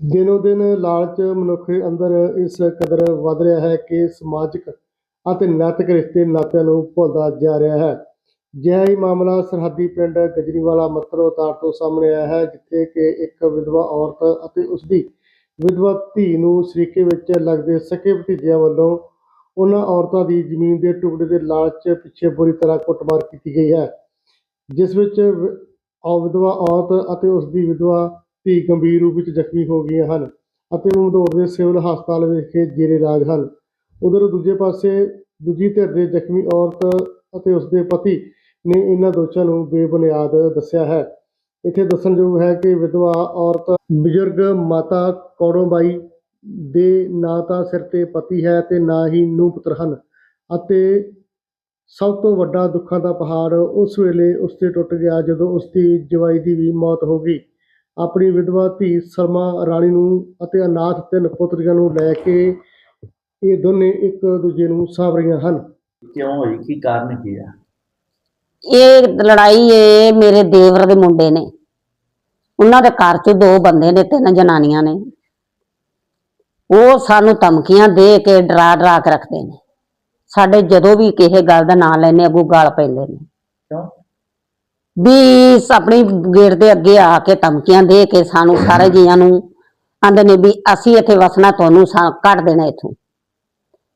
ਦਿਨੋ ਦਿਨ ਲਾਲਚ ਮਨੁੱਖ ਅੰਦਰ ਇਸ ਕਦਰ ਵੱਧ ਰਿਹਾ ਹੈ ਕਿ ਸਮਾਜਿਕ ਅਤੇ ਨੈਤਿਕ ਰਿਸ਼ਤੇ ਨਾਤਿਆਂ ਨੂੰ ਭੁੱਲਦਾ ਜਾ ਰਿਹਾ ਹੈ। ਜਿਹਾ ਹੀ ਮਾਮਲਾ ਸਰਹੱਦੀ ਪਿੰਡ ਗਜਰੀਵਾਲਾ ਮੱਤਰੋ ਤਾਰ ਤੋਂ ਸਾਹਮਣੇ ਆਇਆ ਹੈ, ਜਿੱਥੇ ਕਿ ਇੱਕ ਵਿਧਵਾ ਔਰਤ ਅਤੇ ਉਸਦੀ ਵਿਧਵਾ ਧੀ ਨੂੰ ਸ਼ਰੀਕੇ ਵਿੱਚ ਲੱਗਦੇ ਸਕੇ ਭਤੀਜਿਆਂ ਵੱਲੋਂ ਉਹਨਾਂ ਔਰਤਾਂ ਦੀ ਜ਼ਮੀਨ ਦੇ ਟੁਕੜੇ ਦੇ ਲਾਲਚ ਪਿੱਛੇ ਬੁਰੀ ਤਰ੍ਹਾਂ ਕੁੱਟਮਾਰ ਕੀਤੀ ਗਈ ਹੈ, ਜਿਸ ਵਿੱਚ ਵਿਧਵਾ ਔਰਤ ਅਤੇ ਉਸਦੀ ਵਿਧਵਾ ਧੀ ਗੰਭੀਰ ਰੂਪ ਵਿੱਚ ਜ਼ਖਮੀ ਹੋ ਗਈਆਂ ਹਨ ਅਤੇ ਮਮਦੋੜ ਦੇ ਸਿਵਲ ਹਸਪਤਾਲ ਵਿਖੇ ਜੇਰੇ ਇਲਾਜ ਹਨ। ਉਧਰ ਦੂਜੇ ਪਾਸੇ ਦੂਜੀ ਧਿਰ ਦੇ ਜ਼ਖਮੀ ਔਰਤ ਅਤੇ ਉਸਦੇ ਪਤੀ ਨੇ ਇਹਨਾਂ ਦੋਸ਼ਾਂ ਨੂੰ ਬੇਬੁਨਿਆਦ ਦੱਸਿਆ ਹੈ। ਇੱਥੇ ਦੱਸਣਯੋਗ ਹੈ ਕਿ ਵਿਧਵਾ ਔਰਤ ਬਜ਼ੁਰਗ ਮਾਤਾ ਕੌੜੋਬਾਈ ਦੇ ਨਾ ਤਾਂ ਸਿਰ ਤੇ ਪਤੀ ਹੈ ਤੇ ਨਾ ਹੀ ਨੂੰਹ ਪੁੱਤਰ ਹਨ ਅਤੇ ਸਭ ਤੋਂ ਵੱਡਾ ਦੁੱਖਾਂ ਦਾ ਪਹਾੜ ਉਸ ਵੇਲੇ ਉਸ ਤੇ ਟੁੱਟ ਗਿਆ ਜਦੋਂ ਉਸ ਦੀ ਜਵਾਈ ਦੀ ਵੀ ਮੌਤ ਹੋ ਗਈ। ਆਪਣੀ ਵਿਧਵਾ ਧੀ ਸਲਮਾ ਰਾਣੀ ਨੂੰ ਅਤੇ ਅਨਾਥ ਤਿੰਨ ਪੁੱਤਰੀਆਂ ਨੂੰ ਲੈ ਕੇ ਇਹ ਦੋਨੇ ਇੱਕ ਦੂਜੇ ਨੂੰ ਸਾਂਭ ਰਹੀਆਂ ਹਨ। ਕਿਉਂ ਹੋਈ? ਕੀ ਕਾਰਨ ਕੀ ਆ? ਇਹ ਲੜਾਈ ਇਹ ਮੇਰੇ ਦੇਵਰ ਦੇ ਮੁੰਡੇ ਨੇ। ਉਹਨਾਂ ਦੇ ਘਰ 'ਚ ਦੋ ਬੰਦੇ ਨੇ ਤਿੰਨ ਜਨਾਨੀਆਂ ਨੇ। ਉਹ ਸਾਨੂੰ ਧਮਕੀਆਂ ਦੇ ਕੇ ਡਰਾ ਡਰਾ ਕੇ ਰੱਖਦੇ ਨੇ। ਸਾਡੇ ਜਦੋਂ ਵੀ ਕਿਸੇ ਗੱਲ ਦਾ ਨਾਂ ਲੈਨੇ ਅੱਗੋਂ ਗਾਲ ਪੈਂਦੇ ਨੇ। ਕਿਉਂ? ਵੀ ਸ- ਆਪਣੀ ਗੇਟ ਦੇ ਅੱਗੇ ਆ ਕੇ ਧਮਕੀਆਂ ਦੇ ਕੇ ਸਾਨੂੰ ਸਾਰੇ ਜੀਆਂ ਨੂੰ ਆਂਦੇ ਨੇ ਵੀ ਅਸੀਂ ਇੱਥੇ ਵਸਣਾ ਤੁਹਾਨੂੰ ਸਾ- ਕੱਢ ਦੇਣਾ ਇੱਥੋਂ।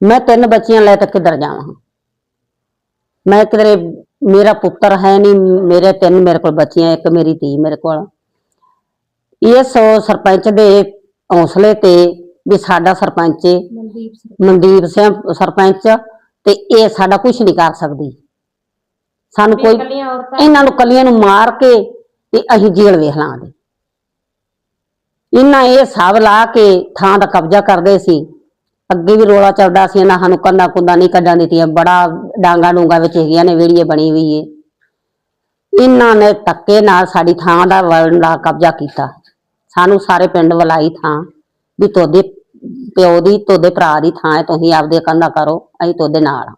ਮੈਂ ਤਿੰਨ ਬੱਚੀਆਂ ਲੈ ਤਾਂ ਕਿੱਧਰ ਜਾਵਾਂ? ਮੈਂ ਕਿਧਰੇ ਮੇਰਾ ਪੁੱਤਰ ਹੈ ਨਹੀਂ ਮੇਰੇ ਤਿੰਨ ਮੇਰੇ ਕੋਲ ਬੱਚੀਆਂ ਇੱਕ ਮੇਰੀ ਧੀ ਮੇਰੇ ਕੋਲ। ਇਸ ਸਰਪੰਚ ਦੇ ਹੌਸਲੇ ਤੇ ਵੀ ਸਾਡਾ ਸਰਪੰਚ ਏ, ਮਨਦੀਪ ਸਿੰਘ ਸਰਪੰਚ ਤੇ ਇਹ ਸਾਡਾ ਕੁਝ ਨਹੀਂ ਕਰ ਸਕਦੀ। ਸਾਨੂੰ ਕੋਈ ਇਹਨਾਂ ਨੂੰ ਕੱਲੀਆਂ ਨੂੰ ਮਾਰ ਕੇ ਤੇ ਅਸੀਂ ਜੇਲ੍ਹ ਵੇਖ ਲਾਂਗੇ ਇਹਨਾਂ ਇਹ ਸਭ ਲਾ ਕੇ ਥਾਂ ਦਾ ਕਬਜ਼ਾ ਕਰਦੇ ਸੀ। ਅੱਗੇ ਵੀ ਰੋਲਾ ਚੱਲਦਾ ਸੀ ਇਹਨਾਂ ਸਾਨੂੰ ਕੰਦਾ ਕੁੰਦਾ ਨਹੀਂ ਕੱਢਣ ਦਿੱਤੀਆਂ। ਬੜਾ ਡਾਂਗਾ ਡੂੰਗਾ ਵਿੱਚ ਹੈਗੀਆਂ ਨੇ ਵੀੜੀਏ ਬਣੀ ਹੋਈ ਏ। ਇਹਨਾਂ ਨੇ ਧੱਕੇ ਨਾਲ ਸਾਡੀ ਥਾਂ ਦਾ ਵਲਣ ਦਾ ਕਬਜ਼ਾ ਕੀਤਾ। ਸਾਨੂੰ ਸਾਰੇ ਪਿੰਡ ਵਲਾਈ ਥਾਂ ਵੀ ਤੁਹਾਡੇ ਪਿਓ ਦੀ ਤੁਹਾਡੇ ਭਰਾ ਦੀ ਥਾਂ ਹੈ ਤੁਸੀਂ ਆਪਦੇ ਕੰਦਾ ਕਰੋ ਅਸੀਂ ਤੁਹਾਡੇ ਨਾਲ ਆ।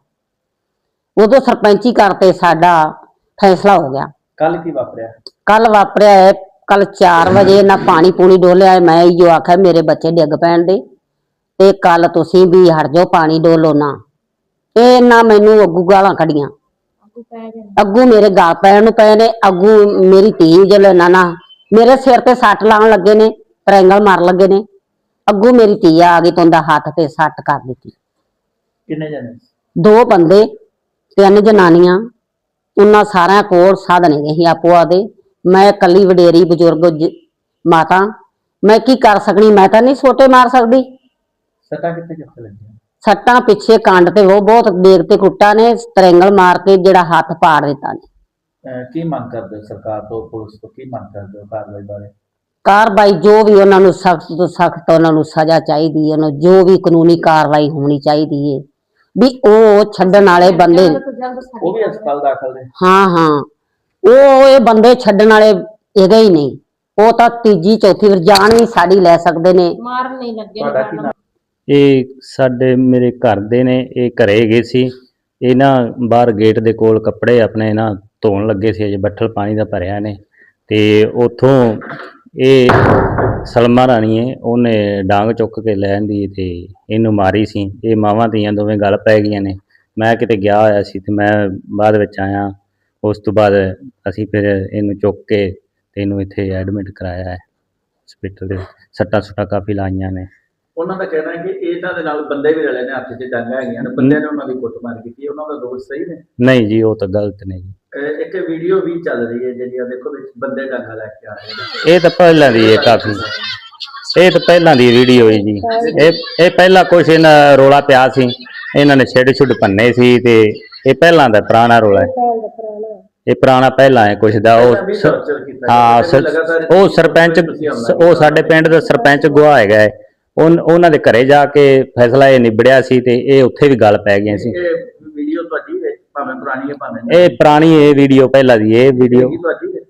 ਉਦੋਂ ਸਰਪੰਚੀ ਕਰਤੇ ਸਾਡਾ ਫੈਸਲਾ ਹੋ ਗਿਆ। ਕੱਲ ਕੀ ਵਾਪਰਿਆ? ਕੱਲ ਵਾਪਰਿਆ ਹੈ ਕੱਲ 4 ਵਜੇ ਨਾ ਪਾਣੀ ਪੂਣੀ ਡੋਲਿਆ ਮੈਂ ਇਹੋ ਆਖਿਆ ਮੇਰੇ ਬੱਚੇ ਡਿੱਗ ਪੈਣ ਦੇ। ਤੇ ਕੱਲ ਤੁਸੀਂ ਵੀ ਹਟ ਜਾਓ ਪਾਣੀ ਡੋਲੋ ਨਾ। ਇਹ ਨਾ ਮੈਨੂੰ ਅੱਗੂ ਗਾਲਾਂ ਕੱਢੀਆਂ। ਅੱਗੂ ਮੇਰੇ ਗਾਲ ਪੈਣ ਨੂੰ ਪਏ ਨੇ ਅੱਗੂ ਮੇਰੀ ਧੀ ਜਿਹੜੇ ਨਾ ਨਾ ਮੇਰੇ ਸਿਰ ਤੇ ਸੱਟ ਲਾਉਣ ਲੱਗੇ ਨੇ ਟ੍ਰਾਇੰਗਲ ਮਾਰ ਲੱਗੇ ਨੇ। ਅੱਗੂ ਮੇਰੀ ਧੀ ਆ ਗਈ ਤੋਂ ਦਾ ਹੱਥ ਤੇ ਸੱਟ ਕਰ ਦਿੱਤੀ। ਕਿੰਨੇ ਜਣੇ? ਦੋ ਬੰਦੇ ਤਿੰਨ ਜਨਾਨੀਆਂ ਉਹਨਾਂ ਸਾਰਿਆਂ ਕੋਲ ਸਾਧਨ ਹੈਗੇ ਸੀ ਆਪੋ ਆਦੇ ਮੈਂ ਇਕੱਲੀ ਵਡੇਰੀ ਬਜ਼ੁਰਗ ਜ- ਮਾਤਾ। ਮੈਂ ਕੀ ਕਰ ਸਕਣੀ ਮੈਂ ਤਾਂ ਨਹੀਂ ਸੋਟੇ ਮਾਰ ਸਕਦੀ। ਸੱਟਾਂ ਕਿੱਥੇ ਕਿੱਥੇ ਲੱਗੀਆਂ? ਸੱਟਾਂ ਪਿੱਛੇ ਕੰਡ ਤੇ ਉਹ ਬਹੁਤ ਦੇਰ ਤੇ ਕੁੱਟਾ ਨੇ ਤਰੰਗਲ ਮਾਰ ਕੇ ਜਿਹੜਾ ਹੱਥ ਪਾੜ ਦਿੱਤਾ ਨੇ। ਅਹ ਕੀ ਮੰਗ ਕਰਦੇ ਹੋ ਸਰਕਾਰ ਤੋਂ ਪੁਲਿਸ ਤੋਂ? ਕੀ ਮੰਗ ਕਰਦੇ ਹੋ ਕਾਰਵਾਈ ਬਾਰੇ? ਕਾਰਵਾਈ ਜੋ ਵੀ ਉਹਨਾਂ ਨੂੰ ਸਖਤ ਤੋਂ ਸਖਤ ਉਹਨਾਂ ਨੂੰ ਸਜ਼ਾ ਚਾਹੀਦੀ ਹੈ ਉਹਨੂੰ ਜੋ ਵੀ ਕਾਨੂੰਨੀ ਕਾਰਵਾਈ ਹੋਣੀ ਚਾਹੀਦੀ ਹੈ। ਵੀ ਉਹ ਛੱਡਣ ਵਾਲੇ ਬੰਦੇ ਉਹ ਵੀ ਹਸਪਤਾਲ ਦਾਖਲ ਨੇ। ਹਾਂ ਹਾਂ। ਉਹ ਇਹ ਬੰਦੇ ਛੱਡਣ ਵਾਲੇ ਹੈਗੇ ਹੀ ਨਹੀਂ ਉਹ ਤਾਂ ਤੀਜੀ ਚੌਥੀ ਵਾਰ ਜਾਨ ਵੀ ਸਾਡੀ ਲੈ ਸਕਦੇ ਨੇ। ਮਾਰਨ ਨਹੀਂ ਲੱਗੇ ਤੁਹਾਡਾ ਕੀ ਨਾਮ? ਇਹ ਸਾਡੇ ਮੇਰੇ ਘਰ ਦੇ ਨੇ। ਇਹ ਘਰੇ ਗਏ ਸੀ। ਇਹ ਨਾ ਬਾਹਰ ਗੇਟ ਦੇ ਕੋਲ ਕੱਪੜੇ ਆਪਣੇ ਨਾ ਧੋਣ ਲੱਗੇ ਸੀ। ਅਜੇ ਬੱਠਲ ਪਾਣੀ ਦਾ ਭਰਿਆ ਨੇ। ਤੇ ਉਥੋਂ ਇਹ ਸਲਮਾ ਰਾਣੀ ਹੈ ਉਹਨੇ ਡਾਂਗ ਚੁੱਕ ਕੇ ਲੈ ਆਂਦੀ ਤੇ ਇਹਨੂੰ ਮਾਰੀ ਸੀ। ਇਹ ਮਾਵਾਂ ਧੀਆਂ ਦੋਵੇਂ ਗੱਲ ਪੈ ਗਈਆਂ ਨੇ। ਮੈਂ ਕਿਤੇ ਗਿਆ ਹੋਇਆ ਸੀ ਤੇ ਮੈਂ ਬਾਅਦ ਵਿੱਚ ਆਇਆ। ਉਸ ਤੋਂ ਬਾਅਦ ਅਸੀਂ ਫਿਰ ਇਹਨੂੰ ਚੁੱਕ ਕੇ ਤੇ ਇਹਨੂੰ ਇੱਥੇ ਐਡਮਿਟ ਕਰਾਇਆ ਹੈ। ਹਸਪੀਟਲ ਦੇ ਸੱਟਾਂ ਸੁੱਟਾਂ ਕਾਫੀ ਲਾਈਆਂ ਨੇ। ਉਹਨਾਂ ਦਾ ਕਹਿਣਾ ਹੈ ਕਿ ਇਹਨਾਂ ਦੇ ਨਾਲ ਬੰਦੇ ਵੀ ਰਲੇ ਨੇ ਹੱਥ 'ਚ ਡਾਂਗਾ ਹੈਗੀਆਂ ਨੇ ਬੰਦੇ ਨੇ ਉਹਨਾਂ ਦੀ ਕੁੱਟਮਾਰ ਕੀਤੀ ਉਹਨਾਂ ਦਾ ਦੋਸ਼ ਸਹੀ ਨੇ? ਨਹੀਂ ਜੀ ਉਹ ਤਾਂ ਗਲਤ ਨੇ ਜੀ। ਇੱਕ ਵੀਡੀਓ ਵੀ ਚੱਲ ਰਹੀ ਹੈ ਜਿਹੜੀ ਆ ਦੇਖੋ ਵਿੱਚ ਬੰਦੇ ਡਾਂਗਾ ਲੈ ਕੇ ਆ ਰਹੇ ਨੇ। ਇਹ ਤਾਂ ਪਹਿਲਾਂ ਦੀ ਹੈ ਕਾਫੀ। ਇਹ ਤਾਂ ਪਹਿਲਾਂ ਦੀ ਵੀਡੀਓ ਹੈ ਜੀ। ਇਹ ਇਹ ਪਹਿਲਾਂ ਕੁਛ ਇਹਨਾਂ ਰੋਲਾ ਪਿਆ ਸੀ। ਇਹਨਾਂ ਨੇ ਛਿੜ ਛੁੱਡ ਪੰਨੇ ਸੀ ਤੇ ਇਹ ਪਹਿਲਾਂ ਦਾ ਪੁਰਾਣਾ ਰੋਲਾ ਹੈ। ਇਹ ਪੁਰਾਣਾ ਪਹਿਲਾਂ ਹੈ ਕੁਛ ਦਾ। ਉਹ ਸ- ਹਾਂ ਉਹ ਸਰਪੰਚ ਉਹ ਸਾਡੇ ਪਿੰਡ ਦਾ ਸਰਪੰਚ ਗਵਾਹ ਹੈਗਾ ਹੈ। ਉਨ- ਉਹਨਾਂ ਦੇ ਘਰੇ ਜਾ ਕੇ ਫੈਸਲਾ ਇਹ ਨਿਬੜਿਆ ਸੀ ਤੇ ਇਹ ਉੱਥੇ ਵੀ ਗੱਲ ਪੈ ਗਈਆਂ ਸੀ। ਇਹ ਵੀਡੀਓ ਤੁਹਾਡੀ ਹੈ ਭਾਵੇਂ ਪੁਰਾਣੀ ਹੈ ਭਾਵੇਂ ਇਹ ਪੁਰਾਣੀ ਇਹ ਵੀਡੀਓ ਪਹਿਲਾਂ ਦੀ ਇਹ ਵੀਡੀਓ ਇਹ ਤੁਹਾਡੀ? ਹੈ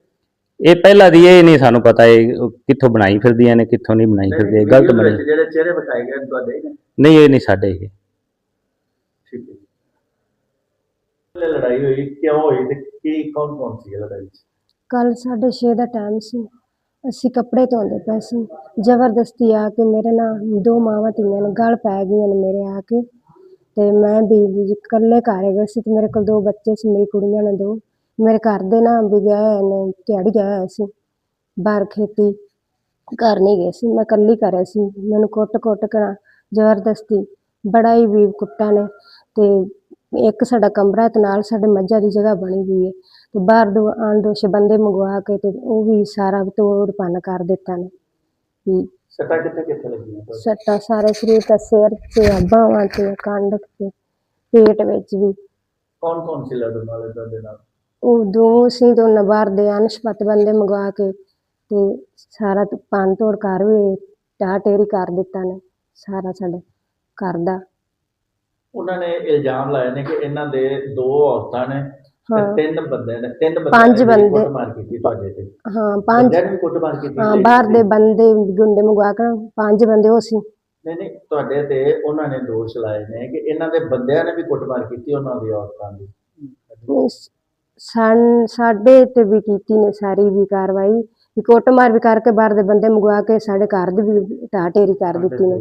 ਇਹ ਪਹਿਲਾਂ ਦੀ ਇਹ ਨਹੀਂ ਸਾਨੂੰ ਪਤਾ ਇਹ ਕਿੱਥੋਂ ਬਣਾਈ ਫਿਰਦੀਆਂ ਨੇ ਕਿੱਥੋਂ ਨਹੀਂ ਬਣਾਈ ਫਿਰਦੀਆਂ ਇਹ ਗਲਤ ਬਣੀ। ਜਿਹੜੇ ਚਿਹਰੇ ਵਿਖਾਏ ਗਏ ਤੁਹਾਡੇ ਹੀ ਨੇ। ਨਹੀਂ ਇਹ ਨਹੀਂ ਸਾਡੇ ਇਹ। ਠੀਕ ਹੈ। ਇਹ ਲੜਾਈ ਹੋਈ ਕਿਉਂ ਹੋਈ ਤੇ ਕੀ ਕੌਣ ਕੌਣ ਸੀ ਲੜਾਈ 'ਚ? ਕੱਲ 6:30 ਦਾ ਟਾਈਮ ਸੀ। ਅਸੀਂ ਕੱਪੜੇ ਧੋਂਦੇ ਪਏ ਸੀ। ਜ਼ਬਰਦਸਤੀ ਆ ਕੇ ਮੇਰੇ ਨਾਲ ਦੋ ਮਾਵਾਂ ਧੀਆਂ ਨੇ ਗਲ ਪੈ ਗਈਆਂ ਨੇ ਮੇਰੇ ਆ ਕੇ। ਤੇ ਮੈਂ ਵੀ ਵੀ ਇਕੱਲੇ ਘਰ ਹੈਗੇ ਸੀ ਤੇ ਮੇਰੇ ਕੋਲ ਦੋ ਬੱਚੇ ਸੀ, ਮੇਰੀ ਕੁੜੀਆਂ ਨੇ ਦੋ। ਮੇਰੇ ਘਰ ਦੇ ਨਾ ਵੀ ਗਏ ਨੇ, ਦਿਹਾੜੀ ਗਏ ਹੋਏ ਸੀ। ਬਾਹਰ ਖੇਤੀ, ਘਰ ਨਹੀਂ ਗਏ ਸੀ, ਮੈਂ ਇਕੱਲੀ ਘਰੇ ਸੀ। ਮੈਨੂੰ ਕੁੱਟ ਕੁੱਟ ਕਰਾਂ ਜ਼ਬਰਦਸਤੀ ਬੜਾ ਹੀ ਵੀ ਕੁੱਟਾ ਨੇ ਤੇ ਇੱਕ ਸਾਡਾ ਕਮਰਾ ਤੇ ਨਾਲ ਸਾਡੇ ਮੱਝਾਂ ਦੀ ਜਗ੍ਹਾ ਬਣੀ ਹੋਈ ਹੈ। ਤੇ ਬਾਹਰ ਦੋ ਆਣ ਦੋ ਬੰਦੇ ਮੰਗਵਾ ਕੇ ਤੇ ਉਹ ਵੀ ਸਾਰਾ ਤੋੜ ਭੰਨ ਕਰ ਦਿੱਤਾ ਨੇ ਵੀ ਸੱਟਾਂ ਕਿੱਥੇ ਕਿੱਥੇ ਲੱਗੀਆਂ ਤੁਹਾਡੇ? ਸੱਟਾਂ ਸਾਰੇ ਸਰੀਰ ਤੇ ਸਿਰ ਤੇ ਬਾਹਾਂ ਤੇ ਕੰਡ ਤੇ ਪੇਟ ਵਿੱਚ ਵੀ। ਕੌਣ ਕੌਣ ਸੀ ਲੜਨ ਵਾਲੇ ਤੁਹਾਡੇ ਨਾਲ? ਉਹ ਦੋ ਸੀ ਦੋਨਾਂ ਬਾਹਰ ਦੇ ਅਨਸ਼ਪਤ ਬੰਦੇ ਮੰਗਵਾ ਕੇ ਤੇ ਸਾਰਾ ਤ- ਭੰਨ ਤੋੜ ਕਰ ਵੀ ਦਿੱਤਾ ਨੇ ਸਾਰਾ ਸਾਡੇ ਘਰ ਦਾ। ਉਹਨਾਂ ਨੇ ਇਲਜ਼ਾਮ ਲਾਏ ਨੇ ਕਿ ਇਹਨਾਂ ਦੇ ਦੋ ਔਰਤਾਂ ਨੇ ਹਾਂ। ਤਿੰਨ ਬੰਦੇ ਨੇ ਤਿੰਨ ਬੰਦੇ ਪੰਜ ਨੇ ਬੰਦੇ। ਕੁੱਟਮਾਰ ਕੀਤੀ ਤੁਹਾਡੇ ਤੇ। ਹਾਂ ਪੰਜ। ਬੰਦਿਆਂ ਨੇ ਵੀ ਕੁੱਟਮਾਰ ਕੀਤੀ ਹਾਂ ਸੀ? ਬਾਹਰ ਦੇ ਬੰਦੇ ਗੁੰਡੇ ਮੰਗਵਾ ਕੇ ਪੰਜ ਬੰਦੇ ਉਹ ਸੀ। ਨਹੀਂ ਨਹੀਂ ਤੁਹਾਡੇ ਤੇ ਉਹਨਾਂ ਨੇ ਦੋਸ਼ ਲਾਏ ਨੇ ਕਿ ਇਹਨਾਂ ਦੇ ਬੰਦਿਆਂ ਨੇ ਵੀ ਕੁੱਟਮਾਰ ਕੀਤੀ ਉਹਨਾਂ ਦੀ ਔਰਤਾਂ ਦੀ। ਸਾਨ ਸਾਡੇ ਤੇ ਵੀ ਕੀਤੀ ਨੇ ਸਾਰੀ ਵੀ ਕਾਰਵਾਈ। ਵੀ ਕੁੱਟਮਾਰ ਵੀ ਕਰਕੇ ਬਾਹਰ ਦੇ ਬੰਦੇ ਮੰਗਵਾ ਕੇ ਸਾਡੇ ਘਰ ਦੀ ਵੀ ਢਾਹ ਢੇਰੀ ਕਰ ਦਿੱਤੀ ਨੇ।